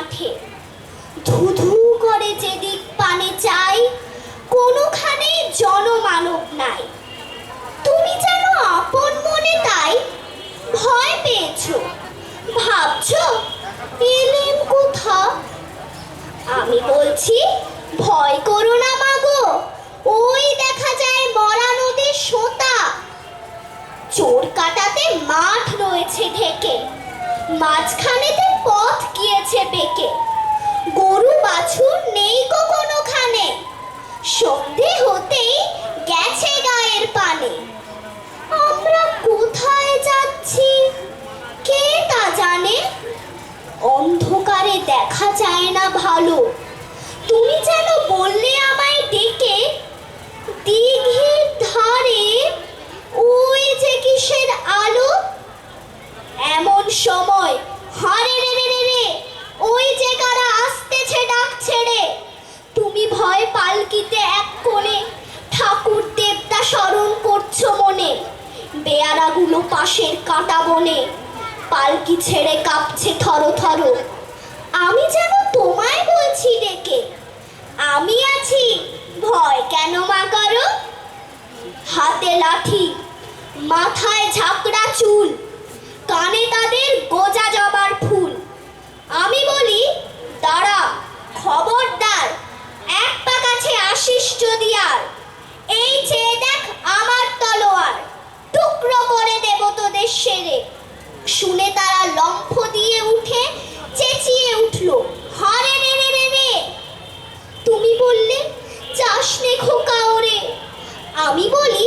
মাঠে। ধুধু করে যেদিক পানে চাই, কোনোখানে জনমানব নাই। তুমি যেন আপন মনে তাই ভয় পেয়েছ। ভাবছ, এলেম কোথা? আমি বলছি, ভয় সন্ধে হতেই গেছে গায়ের পানে। আমরা কোথায় যাচ্ছি? কে তা জানে? অন্ধকারে দেখা যায় না ভালো। তুমি যেন বললে আমায় ডেকে, দিঘির ধারে ওই যে কিসের আলো? এমন সময়, হারে রে রে রে, ওই যে কারা আসতেছে ডাক ছেড়ে। তুমি ভয় পালকিতে এক কোণে, ঠাকুর দেবতা স্মরণ করছ মনে। বেয়ারাগুলো পাশের কাঁটা বনে, পালকি ছেড়ে কাঁপছে থরো থরো। আমি যেন তোমায় বলছি ডেকে, আমি আছি, ভয় কেন মা করো? হাতে লাঠি, মাথায় ঝাঁকড়া চুল, কানে তাদের গোজা জবার ফুল আমি বলি দাঁড়া খবরদার এক পা কাছে আসিস যদি আর এই চেয়ে দেখ আমার তলোয়ার টুকরো করে দেব তোদের সেরে শুনে তারা লম্ফ দিয়ে উঠে চেঁচিয়ে উঠল হারে রে রে রে রে তুমি বললে যাস নে খোকা ওরে আমি বলি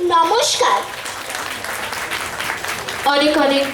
নমস্কার। অনেক অনেক